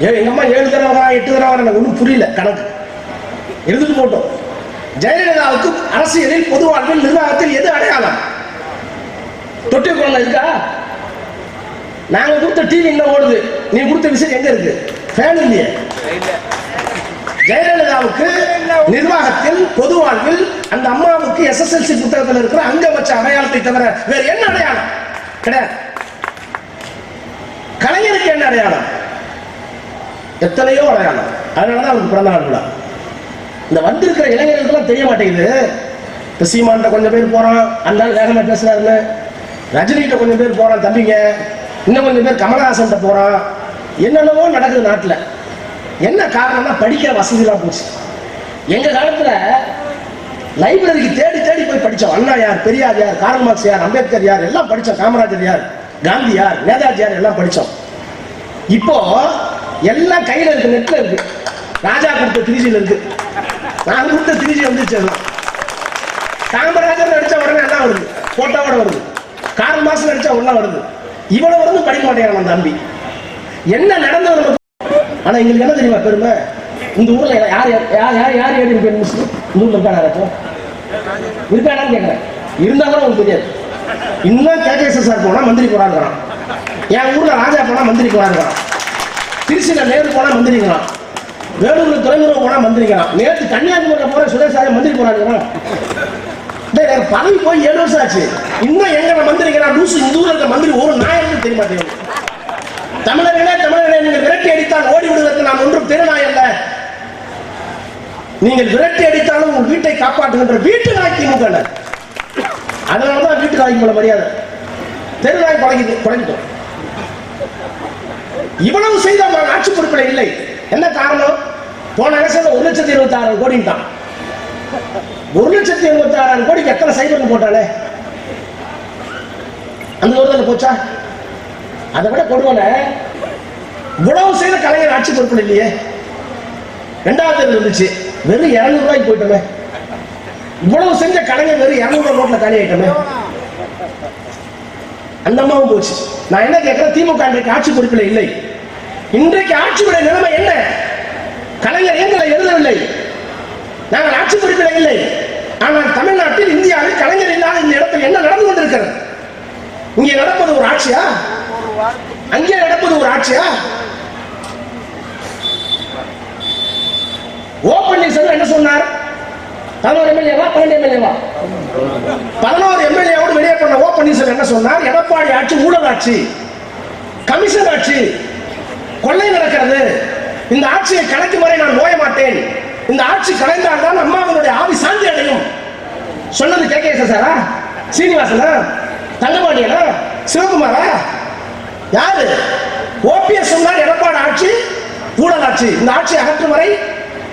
எங்க அம்மா ஏழு தடவை வரா எட்டு தடவை வரா எனக்கு ஒன்றும் புரியல கணக்கு. எழுதிட்டு போட்டோம். ஜெயலலிதாவுக்கு அரசியலில் பொது வாழ்வில் நிர்வாகத்தில் எது அடையாளம்? தொட்டி குழந்தை இருக்கா? நாங்க கொடுத்த டிவி இன்னும் ஓடுது? நீ கொடுத்த விஷயம் எங்க இருக்கு? ஃபேன் இல்லையே. ஜெயலலிதாவுக்கு நிர்வாகத்தில் பொது வாழ்வில் அந்த அம்மாவுக்கு எஸ்எஸ்எல்சி புத்தகத்தில் இருக்கிற அங்க வச்ச அடையாளத்தை தவிர வேற என்ன அடையாளம்? கிடையாது. கலைஞருக்கு என்ன அடையாளம்? எத்தனையோ அடையாளம் அதனாலதான் அவருக்கு பிறந்த நாள் விழா. இந்த வந்திருக்கிற இளைஞர்களுக்கெல்லாம் தெரிய மாட்டேங்குது. இப்போ சீமான்ட்ட கொஞ்சம் பேர் போறான் அந்த நாள் வேகமா பேசுறாருன்னு. ரஜினிகிட்ட கொஞ்சம் பேர் போறான் தம்பிங்க. இன்னும் கொஞ்சம் பேர் கமலஹாசன்கிட்ட போறான். என்னென்னவோ நடக்குது நாட்டில். என்ன காரணம்னா படிக்கிற வசதிலாம் போச்சு. எங்கள் காலத்தில் லைப்ரரிக்கு தேடி தேடி போய் படித்தோம் அண்ணா யார் பெரியார் யார் கார்ல் மார்க்ஸ் யார் அம்பேத்கர் யார் எல்லாம் படித்தோம் காமராஜர் யார் காந்தி யார் நேதாஜி யார் எல்லாம் படித்தோம் இப்போ எல்லாம் கையில இருக்கு நெட்ல இருக்கு. ராஜா கொடுத்த திருச்சியில இருக்கு. நான் கொடுத்த திருச்சி வந்துச்சு எல்லாம் காமராஜர் நடிச்ச உடனே எல்லாம் வருது? போட்டோவோட வருது. காரல் மாசம் நடிச்சா உடனே வருது. இவ்வளவு வந்து படிக்க மாட்டேங்கிறான் அந்த தம்பி. என்ன நடந்தது நமக்கு? ஆனா எங்களுக்கு என்ன தெரியுமா பெருமை? இந்த ஊர்ல யார் யார் யார் யார் யார் ஏடி பேர் முஸ்லிம் இந்த ஊர்ல இருக்காடா யாராச்சும் இருக்காடான்னு கேட்கறேன். இருந்தாலும் உங்களுக்கு தெரியாது. இன்னும் கேகேஎஸ் சார் போனா மந்திரி போறாங்கிறான் என் ஊர்ல ராஜா போனா மந்திரி போறாங்கிறான் திருச்சியில் நேரு போனா மந்திரிக்கலாம் வேலூர் துறைமுகம் போனா மந்திரிக்கலாம் நேற்று கன்னியாகுமரியில் போகிற சுரேஷ் மந்திரி போறாங்கிறான் பதவி போய் ஏழு வருஷம் ஆச்சு. இன்னும் எங்க மந்திரிக்கிறான் லூசு இந்த ஊர்ல இருக்க மந்திரி ஒரு நாயன்னு தெரிய மாட்டேங்குது தமிழர்களே தமிழர்களே நீங்கள் விரட்டி அடித்தால் ஓடி விடுவதற்கு நான் ஒன்றும் திருநாய் அல்ல. நீங்கள் விரட்டி அடித்தாலும் உங்கள் வீட்டை காப்பாற்றுகின்ற வீட்டு நாய் திமுக அதனாலதான் வீட்டு நாய்க்கு மரியாதை. தெருநாய் பழகி பழகிது பழகிட்டோம். இவ்வளவு செய்த ஆட்சி பொறுப்பில் இல்லை. என்ன காரணம்? போன அரசியல் ஒரு லட்சத்தி இருபத்தி ஆறாயிரம் தான் ஒரு லட்சத்தி இருபத்தி ஆறாயிரம் கோடிக்கு எத்தனை சைபர் போட்டாலே? அந்த ஒரு போச்சா? அதை விட கொடுவன இவ்வளவு செய்த கலைஞர் ஆட்சி பொறுப்பில் இல்லையே. ரெண்டாவது இருந்துச்சு. வெறும் இருநூறு ரூபாய்க்கு போயிட்டோமே. இவ்வளவு செஞ்ச கலைஞர் வெறும் இருநூறு நோட்டில் காலி ஆயிட்டோமே. அந்த அம்மாவும் போச்சு. நான் என்ன கேட்கிறேன் திமுக இன்றைக்கு ஆட்சி பொறுப்பில் இல்லை. இன்றைக்கு ஆட்சியுடைய நிலைமை என்ன? கலைஞர் எங்களை எழுதவில்லை. நாங்கள் ஆட்சி பொறுப்பில் இல்லை. ஆனால் தமிழ்நாட்டில் இந்தியாவில் கலைஞர் இல்லாத இந்த இடத்தில் என்ன நடந்து கொண்டிருக்கிறது? இங்கே நடப்பது ஒரு ஆட்சியா? அங்கே நடப்பது ஒரு ஆட்சியா? ஓ பன்னீர்செல்வம் என்ன சொன்னார்? பதினோரு எம்எல்ஏவா பன்னெண்டு எம்எல்ஏவா பதினோரு எம்எல்ஏவோடு வெளியே பண்ண ஓ பன்னீர்செல்வம் என்ன சொன்னார்? எடப்பாடி ஆட்சி ஊழல் ஆட்சி கமிஷன் ஆட்சி கொள்ளை நடக்கிறது. இந்த ஆட்சியை கலைக்கும் வரை நான் ஓய மாட்டேன். இந்த ஆட்சி கலைந்தால் தான் அம்மாவினுடைய ஆவி சாந்தி அடையும். சொன்னது கே. கே. சாரா சீனிவாசனா? தங்கபாண்டியனா? சிவகுமாரா? யாரு? ஓபிஎஸ் சொன்னார் எடப்பாடி ஆட்சி ஊழல் ஆட்சி. இந்த ஆட்சியை அகற்றும் வரை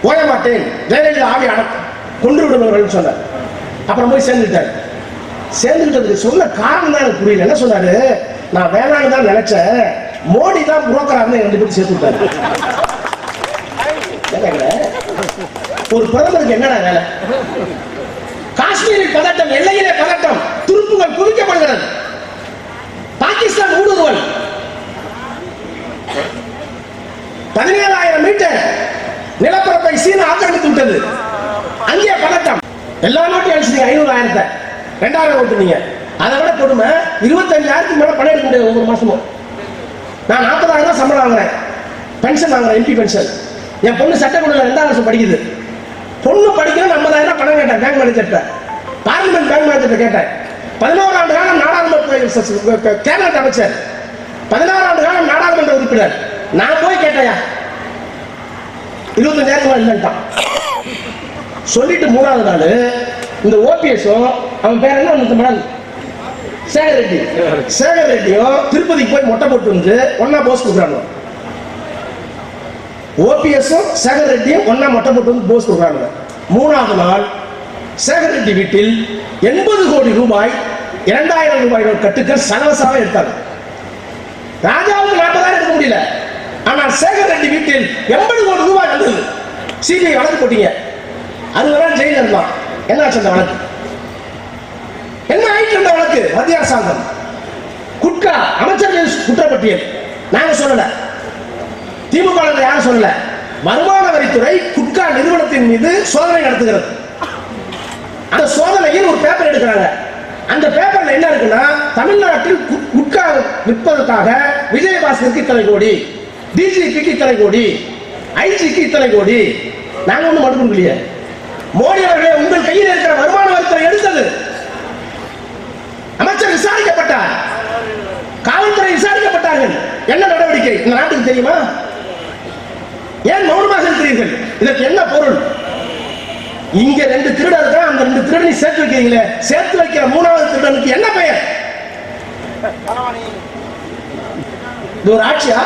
ஓய மாட்டேன். ஜெயலலிதா ஆவி அட கொண்டு விடுவார்கள் சொன்னார். அப்புறம் போய் சேர்ந்துட்டார். சேர்ந்துக்கிட்டதுக்கு சொன்ன காரணம் தான் எனக்கு புரியல. என்ன சொன்னாரு? நான் வேணாம்னு தான் நினைச்சேன். மோடி தான் புரோக்கராக ரெண்டு பேரும் சேர்த்து விட்டாரு. ஒரு பிரதமருக்கு என்னடா வேலை? காஷ்மீரில் பதட்டம் எல்லையிலே பதட்டம் துருப்புகள் குவிக்கப்படுகிறது. பாகிஸ்தான் ஊடுருவல் பதினேழாயிரம் மீட்டர் நிலப்பரப்பை சீனா ஆக்கிரமித்து விட்டது அங்கே பதட்டம் எல்லா நாட்டையும் அழிச்சிட்டீங்க ஐநூறு ஆயிரத்தை ரெண்டாயிரம் ஓட்டுனீங்க அதை விட கொடுமை இருபத்தஞ்சாயிரத்துக்கு மேலே பணம் எடுக்க முடியாது ஒவ்வொரு மாசமும். நான் நாற்பதாயிரம் தான் சம்பளம் வாங்குறேன். பென்ஷன் வாங்குறேன் எம்பி பென்ஷன் என் பொண்ணு சட்டக்குழுல ரெண்டாம் வருஷம் படிக்குது. பொண்ணு படிக்கணும் ஐம்பதாயிரம் ரூபாய் பணம் கேட்டேன் பேங்க் மேனேஜர்கிட்ட பார்லிமெண்ட் பேங்க் மேனேஜர்கிட்ட கேட்டேன். பதினோரு ஆண்டு காலம் நாடாளுமன்ற கேபினட் அமைச்சர். பதினாறு ஆண்டு காலம் நாடாளுமன்ற உறுப்பினர். நான் போய் கேட்டேயா இருபத்தஞ்சாயிரம் இல்லைன்ட்டான். சொல்லிட்டு மூணாவது நாள் இந்த ஓபிஎஸும் அவன் பேர் என்ன ஒன்று மணல் சேகர் ரெட்டி. சேகர் ரெட்டியும் திருப்பதிக்கு போய் மொட்டை போட்டு வந்து ஒன்னா போஸ் கொடுக்குறாங்க. ஓபிஎஸும் சேகர் ரெட்டியும் ஒன்னா மொட்டை போட்டு வந்து போஸ் கொடுக்குறாங்க. மூணாவது நாள் சேகர் ரெட்டி வீட்டில் எண்பது கோடி ரூபாய் இரண்டாயிரம் ரூபாய் கட்டுக்கள் சலவசாக எடுத்தாங்க. ராஜாவுக்கு நாற்பதாயிரம் எடுக்க முடியல. ஆனால் சேகர் ரெட்டி வீட்டில் எண்பது கோடி ரூபாய் வந்தது. சிபிஐ வழக்கு போட்டீங்க. அது வர ஜெயில இருந்தான் என்னாச்சு அந்த வழக்கு? என்ன ஆயிட்டு அந்த வழக்கு? மத்திய அரசாங்கம். குட்கா அமைச்சர்கள் குற்றப்பட்டியல். நாங்க சொல்லல. திமுக யாரும் சொல்லல. வருமான வரித்துறை குட்கா நிறுவனத்தின் மீது சோதனை நடத்துகிறது. அந்த சோதனையில் ஒரு பேப்பர் எடுக்கிறாங்க. அந்த பேப்பர்ல என்ன இருக்குன்னா தமிழ்நாட்டில் குட்கா விற்பதற்காக விஜயபாஸ்கருக்கு இத்தனை கோடி டிஜிபிக்கு இத்தனை கோடி ஐஜிக்கு இத்தனை கோடி. நாங்க ஒன்றும் மட்டும் இல்லையே மோடி அவர்களே உங்கள் கையில் இருக்கிற வருமான வரித்துறை எடுத்தது. அமைச்சர் விசாரிக்கப்பட்டார். காவல்துறை விசாரிக்கப்பட்டார்கள். என்ன நடவடிக்கை? இந்த நாட்டுக்கு தெரியுமா? ஏன் மௌனமாக இருக்கிறீர்கள்? இதற்கு என்ன பொருள்? இங்க ரெண்டு திருடர் தான் அந்த ரெண்டு திருடனை சேர்த்து வைக்கிறீங்களே. சேர்த்து வைக்கிற மூணாவது திருடனுக்கு என்ன பெயர்? இது ஒரு ஆட்சியா?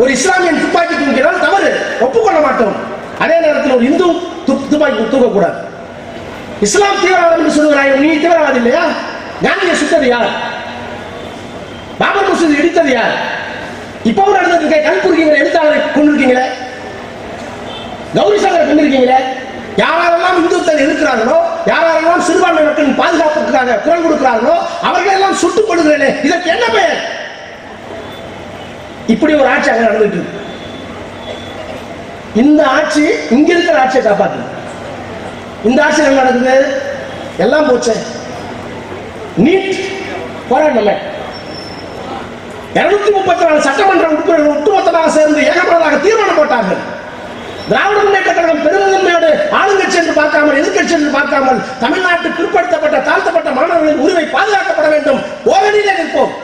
ஒரு இஸ்லாமியன் துப்பாக்கி தூக்கினால் தவறு. ஒப்புக்கொள்ள மாட்டோம். அதே நேரத்தில் ஒரு இந்து து- துப்பாக்கி தூக்கக்கூடாது. இஸ்லாம் தீவிரவாதம் என்று சொல்லுகிறாய் நீ தீவிரவாதி இல்லையா? காந்தியை சுட்டது யார்? பாபர் மசூதி இடித்தது யார்? இப்பவும் நடந்திருக்க. கல்புரிக்கிற எழுத்தாளரை கொண்டிருக்கீங்களே கௌரி சங்கரை கொண்டிருக்கீங்களே யாரெல்லாம் இந்துக்கள் இருக்கிறார்களோ யாரெல்லாம் சிறுபான்மை மக்களின் பாதுகாப்புக்காக குரல் கொடுக்கிறார்களோ அவர்கள் எல்லாம் சுட்டுக் கொள்கிறேனே இதற்கு என்ன பெயர்? இப்படி ஒரு ஆட்சி நடந்துட்டு இருக்கு. இந்த ஆட்சி இங்க இருக்கிற ஆட்சியை காப்பாத்து. இந்த ஆட்சி என்ன நடக்குது? எல்லாம் போச்சு. நீட் போராட்டமே இருநூத்தி முப்பத்தி நாலு சட்டமன்ற உறுப்பினர்கள் ஒட்டுமொத்தமாக சேர்ந்து ஏகமனதாக தீர்மானம் போட்டார்கள் திராவிட முன்னேற்ற கழகம் பெருந்தன்மையோடு ஆளுங்கட்சி என்று பார்க்காமல் எதிர்கட்சி என்று பார்க்காமல் தமிழ்நாட்டு பிற்படுத்தப்பட்ட தாழ்த்தப்பட்ட மாணவர்களின் உரிமை பாதுகாக்கப்பட வேண்டும். ஓரணியிலே நிற்போம்.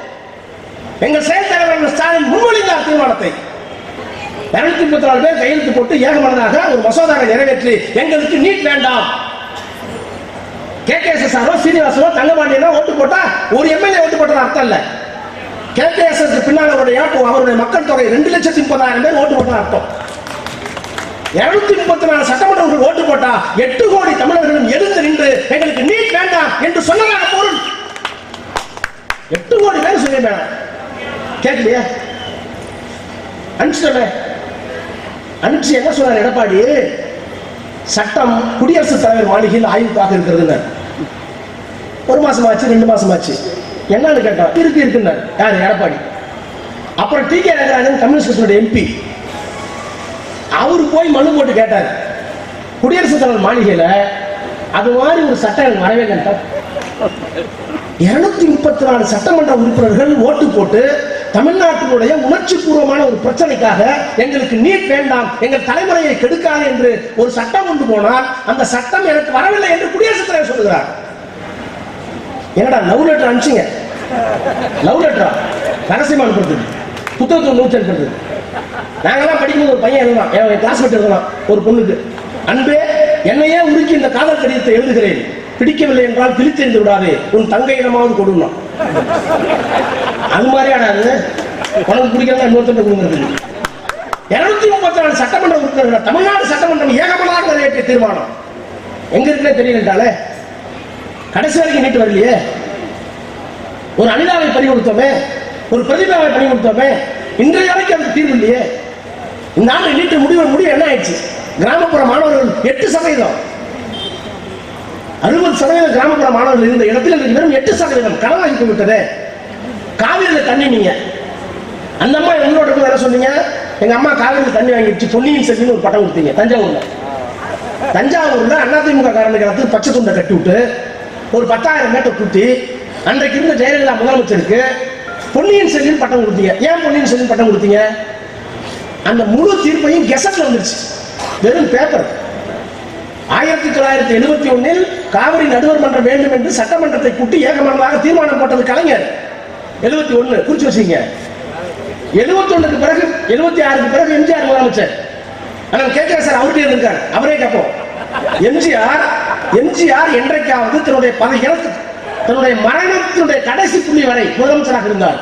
எங்கள் செயல் தலைவர் ஸ்டாலின் முன்மொழிந்தார் தீர்மானத்தை. இருநூத்தி முப்பத்தி நாலு பேர் கையெழுத்து போட்டு ஏகமனதாக ஒரு மசோதாவை நிறைவேற்றி எங்களுக்கு நீட் வேண்டாம். கே கே எஸ் ஆரோ சீனிவாசனோ தங்கபாண்டியனோ ஓட்டு போட்டா ஒரு எம்எல்ஏ ஓட்டு போட்டது அர்த்தம் இல்லை. கே கே எஸ் பின்னால் அவருடைய அவருடைய மக்கள் தொகை ரெண்டு லட்சத்தி முப்பதாயிரம் பேர் ஓட்டு போட்டது அர்த்தம். இருநூத்தி முப்பத்தி நாலு சட்டமன்ற ஓட்டு போட்டா எட்டு கோடி தமிழர்களும் எழுந்து நின்று எங்களுக்கு நீட் வேண்டாம் என்று சொன்னதாக பொருள். எட்டு கோடி பேர் சொல்லி வேணாம் கேட்கலையா? அனுப்பிச்சிட்டே அனுப்பிச்சு என்ன சொன்னார் எடப்பாடி? சட்டம் குடியரசுத் தலைவர் மாளிகையில் ஆய்வுக்காக இருக்கிறது ஒரு மாசம் ஆச்சு ரெண்டு மாசம் ஆச்சு என்னன்னு கேட்டோம் இருக்கு இருக்குன்னார். யார்? எடப்பாடி. அப்புறம் டி. கே. ரங்கராஜன் கம்யூனிஸ்ட் கட்சியோட எம்பி. அவர் போய் மனு போட்டு கேட்டார். குடியரசுத் தலைவர் மாளிகையில் அது மாதிரி ஒரு சட்டம் எனக்கு வரவே கேட்டார் இருநூத்தி முப்பத்தி நாலு சட்டமன்ற உறுப்பினர்கள் ஓட்டு போட்டு தமிழ்நாட்டினுடைய உணர்ச்சி பூர்வமான ஒரு பிரச்சனைக்காக எங்களுக்கு நீட் வேண்டாம் எங்கள் தலைமுறையை கெடுக்காது என்று ஒரு சட்டம் கொண்டு போனால் அந்த சட்டம் எனக்கு வரவில்லை என்று குடியரசுத் தலைவர் சொல்லுகிறார். என்னடா லவ் லெட்டர் அனுப்பிச்சிங்க. லவ் லெட்டரா ரகசியமா அனுப்புறது புத்தகத்தில் நூற்றி அனுப்புறது நாங்கெல்லாம் படிக்கும்போது ஒரு பையன் எழுதலாம் என் கிளாஸ்மேட் எழுதலாம் ஒரு பொண்ணுக்கு. அன்பே என்னையே உருக்கி இந்த காதல் கடிதத்தை எழுதுகிறேன். பிடிக்கவில்லை என்றால் பிரித்தெறிந்து விடாதே. உன் தங்கையிடமாவது கொடுணும் அது மாதிரி அது? உனக்கு பிடிக்கிறதா இன்னொருத்தர் கொடுங்கிறது இருநூத்தி முப்பத்தி நாலு சட்டமன்ற உறுப்பினர்கள் தமிழ்நாடு சட்டமன்றம் ஏகமனதாக நிறைவேற்றிய தீர்மானம். எங்க இருக்குன்னே தெரியலன்றாலே கடைசி வரைக்கும் நீட்டு வரலையே. ஒரு அனிதாவை பணி கொடுத்தோமே ஒரு பிரதிபாவை பணி கொடுத்தோமே இன்றைய வரைக்கும் அதுக்கு தீர்வு இல்லையே. இந்த ஆண்டு நீட்டு முடிவு முடிவு என்ன ஆயிடுச்சு? கிராமப்புற மாணவர்கள் எட்டு சதவீதம். அறுபது சதவீத கிராமப்புற மாணவர்கள் இருந்த இடத்தில் இன்றைக்கு வெறும் எட்டு சதவீதம் கடனாகி விட்டது. காவிரியில் தண்ணி நீங்க. அந்த அம்மா எங்களோட வேலை என்ன சொன்னீங்க? எங்க அம்மா காவிரியில் தண்ணி வாங்கிடுச்சு பொன்னியின் செல்வின்னு ஒரு பட்டம் கொடுத்தீங்க தஞ்சாவூர்ல. தஞ்சாவூர்ல அதிமுக காரனுக்கு இடத்துல பச்சை துண்டை கட்டி விட்டு ஒரு பத்தாயிரம் மேட்டை கூட்டி அன்றைக்கு இருந்த ஜெயலலிதா முதலமைச்சருக்கு பொன்னியின் செல்வின் பட்டம் கொடுத்தீங்க. ஏன் பொன்னியின் செல்வின் பட்டம் கொடுத்தீங்க? அந்த முழு தீர்ப்பையும் கெசட்ல வந்துருச்சு. வெறும் பேப்பர் ஆயிரத்தி தொள்ளாயிரத்தி எழுபத்தி ஒன்னில் காவிரி நடுவர் மன்றம் வேண்டும் என்று சட்டமன்றத்தை கூட்டி ஏகமனதாக தீர்மானம் போட்டது கலைஞர். எழுபத்தி ஒன்னு குறிச்சு வச்சுங்க எழுபத்தி ஒண்ணுக்கு பிறகு எழுபத்தி ஆறுக்கு பிறகு எம்ஜிஆர் முதலமைச்சர். ஆனால் கேட்கிற சார் அவர்கிட்ட இருக்கார் அவரே கேட்போம். எம்ஜிஆர் எம்ஜிஆர் என்றைக்காவது தன்னுடைய பல இறத்து தன்னுடைய மரணத்தினுடைய கடைசி புள்ளி வரை முதலமைச்சராக இருந்தார்.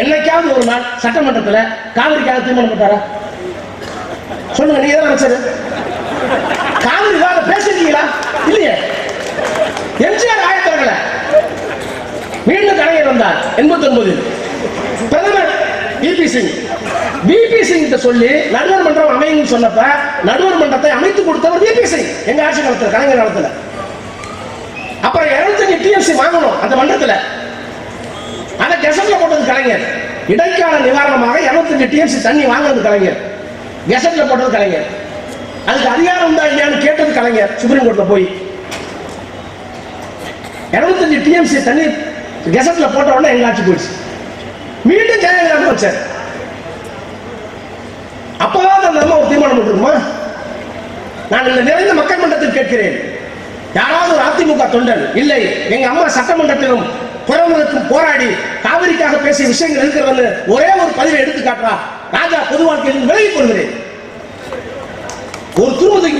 என்னைக்காவது ஒரு நாள் சட்டமன்றத்தில் காவிரிக்காக தீர்மானம் போட்டாரா? சொல்லுங்க நீங்க தான் அமைச்சர் காவிரி வேலை பேசிருக்கீங்களா? இல்லையே. எம்ஜிஆர் ஆயத்தவர்களை மீண்டும் கலைஞர் வந்தார். எண்பத்தி ஒன்பது பிரதமர் பிபி சிங். பிபி சிங் கிட்ட சொல்லி நடுவர் மன்றம் அமையும் சொன்னப்ப நடுவர் மன்றத்தை அமைத்து கொடுத்தவர் பிபி சிங். எங்க ஆட்சி காலத்துல கலைஞர் காலத்துல. அப்புறம் இருபத்தஞ்சு டிஎம்சி வாங்கணும் அந்த மன்றத்தில். அதை கெசட்ல போட்டது கலைஞர். இடைக்கால நிவாரணமாக இருபத்தஞ்சு டிஎம்சி தண்ணி வாங்கினது கலைஞர். கெசட்ல போட்டது கலைஞர். அதுக்கு அதிகாரம் உண்டா இல்லையான்னு கேட்டது கலைஞர் சுப்ரீம் கோர்ட்ல போய். இருபத்தஞ்சு டிஎம்சி தண்ணி கெசட்ல போட்ட உடனே எங்க ஆட்சி போயிடுச்சு. மீண்டும் ஜெயலலிதா வச்சார். அப்பதான் அந்த அம்மா ஒரு தீர்மானம் பண்ணிருக்குமா நான் இந்த நிறைந்த மக்கள் மன்றத்தில் கேட்கிறேன். யாராவது ஒரு அதிமுக தொண்டன் இல்லை எங்க அம்மா சட்டமன்றத்திலும் புறமுதற்கும் போராடி காவிரிக்காக பேசிய விஷயங்கள் இருக்கிறது ஒரே ஒரு பதிவை எடுத்து காட்டுறா ராஜா பொது வாழ்க்கையில்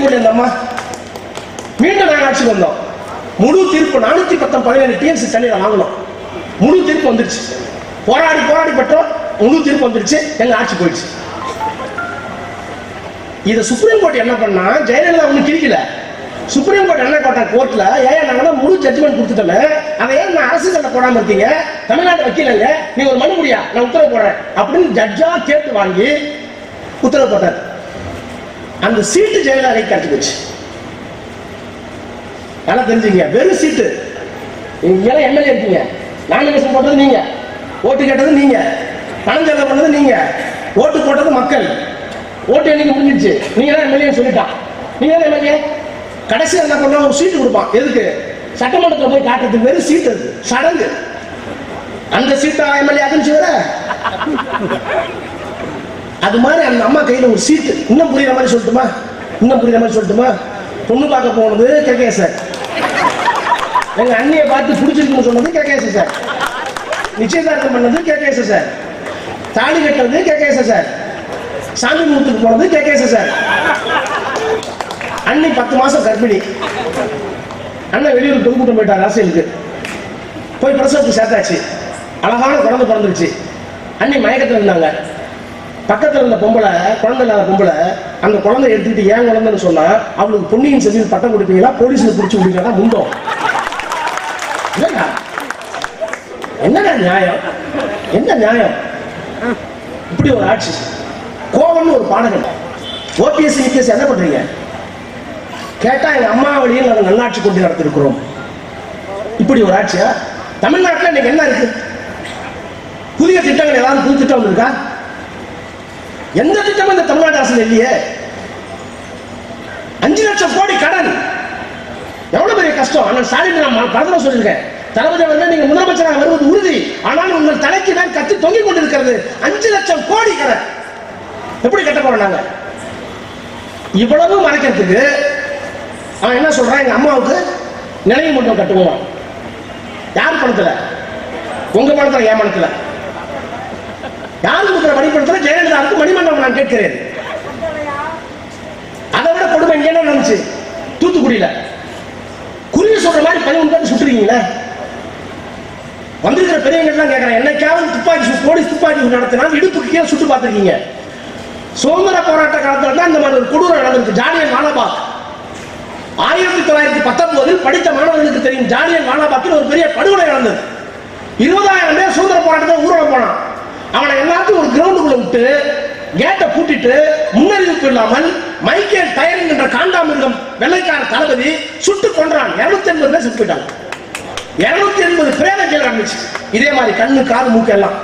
ஒரு அம்மா மீண்டும் நாங்கள் ஆட்சிக்கு வந்தோம். முழு தீர்ப்பு நானூத்தி பத்தம் பதினேழு டிஎம்சி தண்ணியில வாங்கணும் முழு தீர்ப்பு வந்துருச்சு. போராடி போராடி பெற்றோம் முழு தீர்ப்பு வந்துருச்சு. எங்க ஆட்சி போயிடுச்சு. இதை சுப்ரீம் கோர்ட் என்ன பண்ணா ஜெயலலிதா ஒண்ணு கிழிக்கல. சுப்ரீம் கோர்ட் என்ன கோட்டா கோர்ட்ல ஏன் நாங்க முழு ஜட்ஜ்மெண்ட் கொடுத்துட்டோமே. அதை ஏன் நான் அரசு சட்டம் போடாம இருக்கீங்க? தமிழ்நாட்டு வக்கீலங்க நீ ஒரு மனு முடியா நான் உத்தரவு போடுறேன். அப்படின்னு ஜட்ஜா கேட்டு வாங்கி உத்தரவு போட்டார். அந்த சீட்டு ஜெயலலிதா கட்டி போச்சு நல்லா தெரிஞ்சுங்க வெறும் சீட்டு. நீங்க எம்எல்ஏ இருக்கீங்க. நாமினேஷன் போட்டது நீங்க. ஓட்டு கேட்டது நீங்க. பணம் செலவு பண்ணது நீங்க. ஓட்டு போட்டது மக்கள். ஓட்டு எண்ணிக்கை முடிஞ்சிச்சு நீங்க தான் எம்எல்ஏ சொல்லிட்டான் நீங்க தான் எம்எல்ஏ. கடைசி என்ன பண்ணா ஒரு சீட்டு கொடுப்பான். எதுக்கு? சட்டமன்றத்தில் போய் காட்டுறதுக்கு வெறும் சீட்டு அது. சடங்கு. அந்த சீட்டா எம்எல்ஏ ஆகுன்னு வர அது மாதிரி அந்த அம்மா கையில் ஒரு சீட்டு. இன்னும் புரியுற மாதிரி சொல்லட்டுமா? இன்னும் புரியுற மாதிரி சொல்லட்டுமா? பொண்ணு பார்க்க போனது கேகே சார். எங்க அண்ணியை பார்த்து பிடிச்சிருக்குன்னு சொன்னது கேகேச சார். நிச்சயதார்த்தம் பண்ணது கேகேச சார். தாலி கட்டினது கேகேச சார். சாமி மூத்துக்கு போனது கேகேச சார். அண்ணி பத்து மாசம் கர்ப்பிணி. அண்ணன் வெளியூர் தொகுப்பு போயிட்டார் அரசியலுக்கு. போய் பிரசவத்துக்கு சேர்த்தாச்சு. அழகான குழந்தை பிறந்துருச்சு. அண்ணி மயக்கத்தில் இருந்தாங்க. பக்கத்தில் இருந்த பொம்பளை குழந்தை இல்லாத பொம்பளை அந்த குழந்தை எடுத்துக்கிட்டு ஏன் குழந்தைன்னு சொன்னா அவளுக்கு பொன்னியின் செல்வியில் பட்டம் கொடுப்பீங்களா? போலீஸ்ல பிடிச்சி விடுவீங்களா? முந்தோம். என்னடா? நியாயம்? என்ன நியாயம்? இப்படி ஒரு ஆட்சி. கோவம்னு ஒரு பாடகன். ஓபிஎஸ் யூபிஎஸ் என்ன பண்றீங்க? கேட்டா எங்க அம்மா வழியில் நாங்கள் நல்லாட்சி கொண்டு நடத்திருக்கிறோம். இப்படி ஒரு ஆட்சியா? தமிழ்நாட்டில் இன்னைக்கு என்ன இருக்கு? புதிய திட்டங்கள் ஏதாவது புது திட்டம் இருக்கா எந்த திட்டமும் இந்த தமிழ்நாடு அரசு இல்லையே. அஞ்சு லட்சம் கோடி கடன். எவ்வளவு பெரிய கஷ்டம்? ஆனால் ஸ்டாலின் நான் பலதடவை சொல்லியிருக்கேன். தளபதி அவர்கள் நீங்க முதலமைச்சராக வருவது உறுதி. ஆனால் உங்கள் தலைக்கு தான் கத்தி தொங்கிக் கொண்டிருக்கிறது. அஞ்சு லட்சம் கோடி கடன். எப்படி கட்ட போறோம் நாங்க? இவ்வளவு மறைக்கிறதுக்கு அவன் என்ன சொல்றான்? எங்க அம்மாவுக்கு நினைவு மண்டபம் கட்டுவோம். யார் பணத்துல? உங்க பணத்துல என் பணத்துல. யார் கொடுக்குற மணிமண்டலத்துல ஜெயலலிதாவுக்கு மணிமண்டபம் அதை விட கொடுமை இங்க என்ன நினைச்சு தூத்துக்குடியில. குறிய சொல்ற மாதிரி பதிமூணு பேர் சுட்டுறீங்களே? வந்திருக்கிற பெரியவங்க எல்லாம் கேட்கறேன் என்னைக்காவது துப்பாக்கி போலீஸ் துப்பாக்கி சூடு நடத்தினா இடுப்புக்கு கீழே சுட்டு பார்த்துருக்கீங்க. சுதந்திர போராட்ட காலத்தில் தான் இந்த மாதிரி ஒரு கொடூரம் நடந்திருக்கு. ஜாலியன் வாலாபாக். ஆயிரத்தி தொள்ளாயிரத்தி பத்தொன்பதில் படித்த மாணவர்களுக்கு தெரியும் ஜாலியன் வாலாபாக்கில் ஒரு பெரிய படுகொலை நடந்தது. இருபதாயிரம் பேர் சுதந்திர போராட்டத்தை ஊர்வலம் போனான். அவனை எல்லாத்தையும் ஒரு கிரவுண்டுக்குள்ள விட்டு கேட்டை பூட்டிட்டு முன்னறிவிப்பு இல்லாமல் மைக்கேல் டயரிங் என்ற காண்டாமிருகம் வெள்ளைக்கார தளபதி சுட்டு கொன்றான். இருநூத்தி எண்பது பேர் செத்து போயிட்டாங்க. இருநூத்தி எண்பது பிரேத கீழே இருந்துச்சு இதே மாதிரி கண்ணு காது மூக்கு எல்லாம்.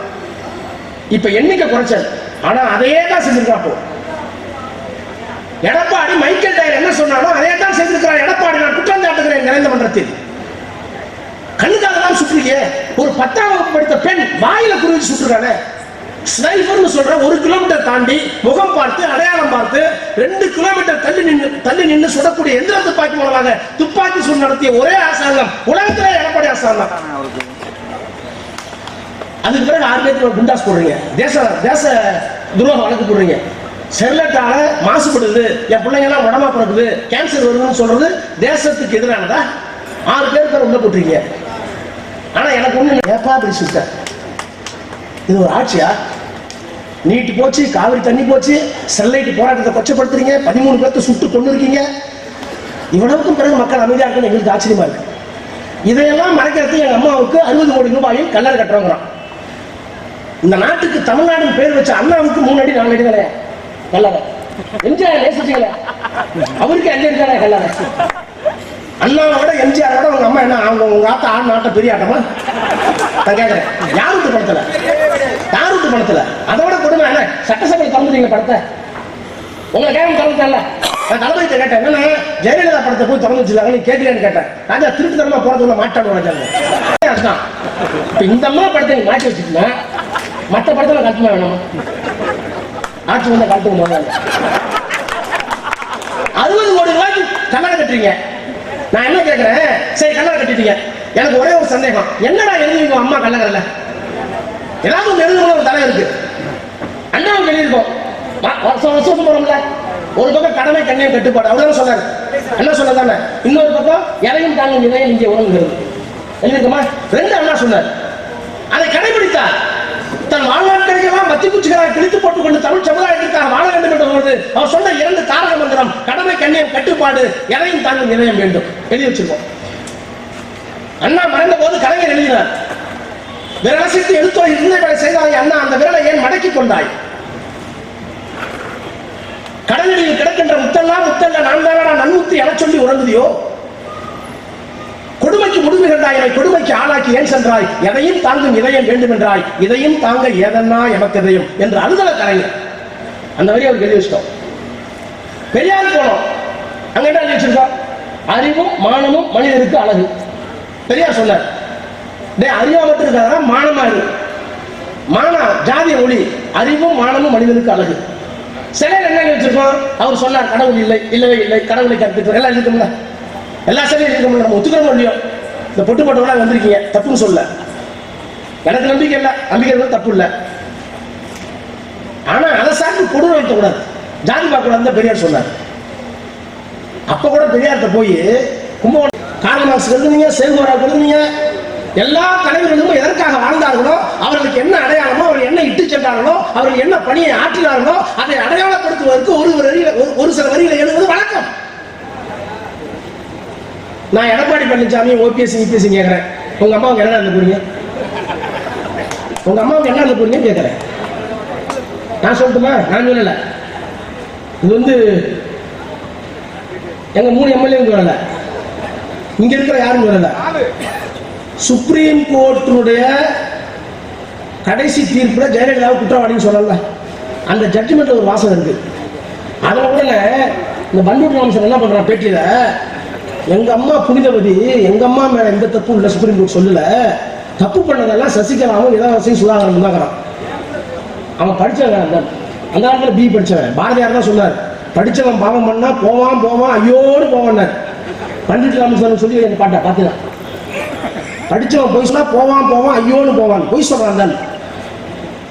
இப்ப எண்ணிக்கை குறைச்சல். ஆனா அதையே தான் செஞ்சிருக்காப்போ எடப்பாடி மைக்கேல் டயர் என்ன சொன்னாலும் அதே தான் செஞ்சிருக்கிறார். எடப்பாடி நான் குற்றம் சாட்டுகிறேன் நிறைந்த மன்றத்தில். கண்ணுக்காக தான் சுற்றுறீங்க ஒரு பத்தாம் வகுப்பு படித்த பெண் வாயில குருவி சுற்றுறானே ஸ்னைஃபர்னு சொல்ற ஒரு கிலோமீட்டர் தாண்டி முகம் பார்த்து அடையாளம் பார்த்து ரெண்டு கிலோமீட்டர் தள்ளி நின்று தள்ளி நின்று சுடக்கூடிய எந்திர துப்பாக்கி மூலமாக துப்பாக்கி சூடு நடத்திய ஒரே அரசாங்கம் உலகத்திலே எடப்பாடி அரசாங்கம் அதுக்கு பிறகு ஆறு பேருக்கு குண்டாஸ் போடுறீங்க. தேச தேச துரோகம் வழக்கு போடுறீங்க. செல்லட்டால மாசுபடுது. என் பிள்ளைங்க எல்லாம் உடம்பா பிறகுது கேன்சர் வருதுன்னு சொல்றது தேசத்துக்கு எதிரானதா? ஆறு பேருக்கு உள்ள போட்டிருக்கீங்க. ஆனா எனக்கு ஒண்ணு ஏப்பா அப்படி சுத்த இது ஒரு ஆட்சியா? நீட்டு போச்சு காவிரி தண்ணி போச்சு செல்லைட்டு போராட்டத்தை கொச்சப்படுத்துறீங்க பதிமூணு பேர்த்த சுட்டு கொண்டு இருக்கீங்க இவ்வளவுக்கும் பிறகு மக்கள் அமைதியாக இருக்குன்னு எங்களுக்கு ஆச்சரியமா இருக்கு. இதையெல்லாம் மறைக்கிறதுக்கு எங்க அம்மாவுக்கு அறுபது கோடி ரூபாயில் கல்லறை கட்டுறோங்கிறான். இந்த நாட்டுக்கு தமிழ்நாடு பேர் வச்ச அண்ணாவுக்கு மூணு அடி நாலு அடி தானே? கல்லறை. எம்ஜிஆர் நேசிச்சீங்களே? அவருக்கு அஞ்சு அடி தானே கல்லறை? அண்ணாவோட எம்ஜிஆரோட உங்க அம்மா என்ன அவங்க உங்க ஆத்தா ஆண் நாட்டை பெரிய ஆட்டமா? நான் கேட்கிறேன் யார் படத்துல? யார் விட்டு மாற்று படத்துல அதோட கொடுமை என்ன? சட்டசபையில் திறந்துட்டீங்க படத்தை. உங்களை கேட்க திறந்துட்டல நான் தளபதிட்ட கேட்டேன் என்னன்னா ஜெயலலிதா படத்தை போய் திறந்து வச்சிருக்காங்க நீ கேட்கலன்னு கேட்டேன். ராஜா திருட்டு தரமா போறதுல மாட்டாடு ராஜாங்க இந்த அம்மா படத்தை நீங்க மாட்டி வச்சுட்டீங்கன்னா மற்ற படத்துல கட்டுமா வேணாமா? ஆட்சி வந்த கட்டுங்க முதல்ல அறுபது கோடி ரூபாய்க்கு கல்லறை கட்டுறீங்க. நான் என்ன கேட்கிறேன் சரி கல்லறை கட்டிட்டீங்க. எனக்கு ஒரே ஒரு சந்தேகம். என்னடா எழுதுவீங்க அம்மா கல்லறையில ஏதாவது ஒன்று ஒரு தலை இருக்கு. அண்ணாவும் எழுதியிருக்கோம் வருஷம் வருஷம் வருஷம் போறோம்ல. ஒரு பக்கம் கடமை கண்ணியம் கட்டுப்பாடு. அவ்வளவு சொன்னாரு. என்ன சொன்னதானே இன்னொரு பக்கம் இறையும் தாங்கும் இதயம் இங்கே உணவுங்கிறது எழுதிருக்கோமா ரெண்டு அண்ணா சொன்னார். அதை கடைபிடித்தார். தன் வாழ்நாட்களுக்கெல்லாம் மத்தி குச்சிகளாக கிழித்து போட்டுக் கொண்டு தமிழ் சமுதாயத்திற்காக வாழ வேண்டும் என்று பொழுது அவர் சொன்ன இரண்டு தாரக மந்திரம் கடமை கண்ணியம் கட்டுப்பாடு எதையும் தாங்கும் இதயம் வேண்டும். எழுதி வச்சிருக்கோம். அண்ணா மறைந்த போது கலைஞர் எழுதினார். விரலசித்து எழுத்தோ இருந்தவரை செய்தாய் அண்ணா அந்த விரலை ஏன் மடக்கிக் கொண்டாய்? கடலில் கிடக்கின்ற முத்தெல்லாம் முத்தல்ல நான் தானடா நன்முத்து என சொல்லி உறங்குதியோ? கொடுமைக்கு முடிவு கண்டாய் என்னை கொடுமைக்கு ஆளாக்கி ஏன் சென்றாய்? எதையும் தாங்கும் இதயம் வேண்டும் என்றாய் இதையும் தாங்க ஏதன்னா எமக்கு இதயம் என்று அழுதல கலைஞர் அந்த வரி அவருக்கு எழுதி வச்சிட்டோம். பெரியார் போனோம் அங்க என்ன எழுதி வச்சிருக்கோம்? அறிவும் மானமும் மனிதருக்கு அழகு. பெரியார் சொன்னார் டே அறிவா மட்டும் மானமா இரு. மானம் ஜாதிய ஒளி அறிவும் மானமும் மனிதனுக்கு அழகு. சிலையில் என்ன வச்சிருக்கோம்? அவர் சொன்னார் கடவுள் இல்லை இல்லவே இல்லை கடவுளை கற்பித்தோம் எல்லாம் இருக்கும்ல எல்லா சிலையும் இருக்கும்ல நம்ம ஒத்துக்கிறோம் இல்லையோ? இந்த பொட்டு போட்டவங்களா வந்திருக்கீங்க தப்புன்னு சொல்ல. எனக்கு நம்பிக்கை இல்லை நம்பிக்கை இருந்தா தப்பு இல்லை. ஆனா அதை சார்ந்து கொடுமை வைக்கக்கூடாது ஜாதி பார்க்கக்கூடாது பெரியார் சொன்னார். அப்ப கூட பெரியார்கிட்ட போய் கும்பகோணம் காரணமாக்ஸ் எழுதுனீங்க சேகுவராவுக்கு எழுதுனீங்க எல்லா தலைவர்களும் எதற்காக வாழ்ந்தார்களோ அவர்களுக்கு என்ன அடையாளமோ அவர்கள் என்ன இட்டு சென்றார்களோ அவர்கள் என்ன பணியை ஆற்றினார்களோ அதை அடையாளப்படுத்துவதற்கு ஒரு ஒரு வரியில ஒரு- சில வரியில எழுதுவது வழக்கம். நான் எடப்பாடி பழனிசாமி ஓபிஎஸ் இபிஎஸ் கேட்கிறேன். உங்க அம்மாவுக்கு என்ன எழுத போறீங்க உங்க அம்மாவுக்கு என்ன எழுத போறீங்க கேட்கிறேன். நான் சொல்லட்டுமா? நான் சொல்லல. இது வந்து எங்க மூணு எம்எல்ஏ வரல இங்க இருக்கிற யாரும் வரல சுப்ரீம் கோர்ட்டினுடைய கடைசி தீர்ப்பில் ஜெயலலிதாவை குற்றவாளின்னு சொல்லல. அந்த ஜட்ஜ்மெண்ட்ல ஒரு வாசகம் இருக்கு. அதை உடனே இந்த பண்டூர் ராமசன் என்ன பண்றான் பேட்டியில எங்க அம்மா புனிதவதி எங்க அம்மா மேல எந்த தப்பும் இல்லை சுப்ரீம் கோர்ட் சொல்லல. தப்பு பண்ணதெல்லாம் சசிகலாவும் இளவரசையும் சுதாகரன் தான் அவன் படிச்சவன் அந்த அந்த காலத்தில் பி படிச்சவன். பாரதியார் தான் சொன்னார். படிச்சவன் பாவம் பண்ணா போவான் போவான் ஐயோடு போவான்னார். பண்டிட் ராமசாமி சொல்லி என் பாட்டை பார்த்துக்கலாம் படிச்சவன் பொய் சொன்னா போவான் போவான் ஐயோன்னு போவான். பொய் சொல்றான் தான்.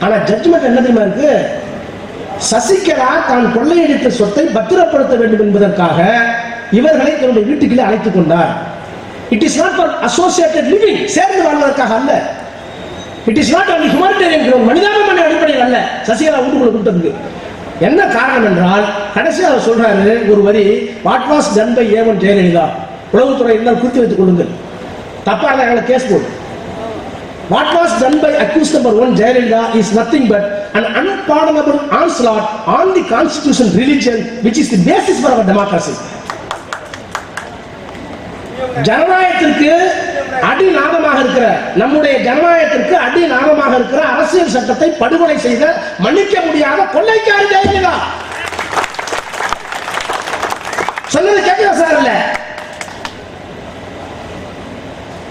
ஆனா ஜட்ஜ்மெண்ட் என்ன தெரியுமா இருக்கு? சசிகலா தான் கொள்ளையடித்த சொத்தை பத்திரப்படுத்த வேண்டும் என்பதற்காக இவர்களை தன்னுடைய வீட்டுக்குள்ளே அழைத்துக் கொண்டார். It is not for associated living சேர்ந்து வாழ்வதற்காக அல்ல. It is not only humanitarian மனிதாபிமான அடிப்படையில் அல்ல. சசிகலா வீட்டுக்குள்ள கூட்டத்துக்கு என்ன காரணம் என்றால் கடைசி அவர் சொல்றாரு ஒரு வரி what was done by even Jayalalithaa உளவுத்துறை இருந்தால் குறித்து வைத்துக் கொள்ளுங்கள். தப்பா இருந்தா கேஸ் போடு. What was done by accuse number one Jayalalithaa is nothing but and unpardonable onslaught on the constitution religion which is the basis for our democracy ஜனநாயகத்திற்கு அடிநாதமாக இருக்கிற நம்முடைய ஜனநாயகத்திற்கு அடிநாதமாக இருக்கிற அரசியல் சட்டத்தை படுகொலை செய்த மன்னிக்க முடியாத கொள்ளைக்காரி ஜெயலலிதா. சொன்னது கேட்க சார் இல்ல?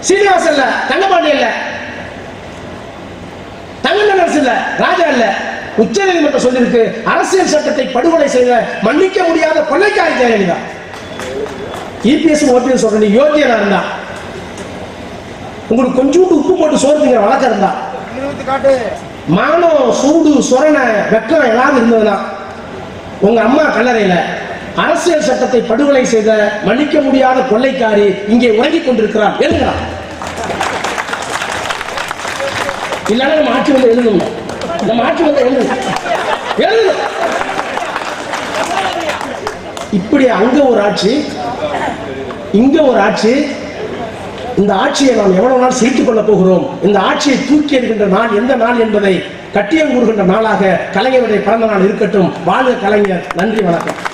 சீனிவாசன் இல்ல தங்கபாண்டி இல்ல. தங்கநரசு இல்ல ராஜா இல்ல. உச்ச நீதிமன்றம் சொல்லியிருக்கு அரசியல் சட்டத்தை படுகொலை செய்த மன்னிக்க முடியாத கொள்ளைக்காரி ஜெயலலிதா. இபிஎஸ் ஓபிஎஸ் சொல்ற நீ யோகியனா இருந்தா? உங்களுக்கு கொஞ்சோண்டு உப்பு போட்டு சோறு திங்கிற வழக்கம் இருந்தா? மானம் சூடு சொரண வெக்கம் எல்லாம் இருந்ததுன்னா உங்க அம்மா கல்லறையில அரசியல் சட்டத்தை படுகொலை செய்த மன்னிக்க முடியாத கொள்ளைக்காரி இங்கே உறங்கிக் கொண்டிருக்கிறார். எழுதுகிறார். இல்லைன்னா நம்ம ஆட்சி வந்து எழுதணும் நம்ம ஆட்சி வந்து எழுதணும். எழுதணும். இப்படி அங்க ஒரு ஆட்சி இங்க ஒரு ஆட்சி இந்த ஆட்சியை நாம் எவ்வளவு நாள் சிரித்துக் கொள்ளப் போகிறோம்? இந்த ஆட்சியை தூக்கி எறிகின்ற நாள் எந்த நாள் என்பதை கட்டியம் கூறுகின்ற நாளாக கலைஞருடைய பிறந்த நாள் இருக்கட்டும். வாழ்க கலைஞர். நன்றி வணக்கம்.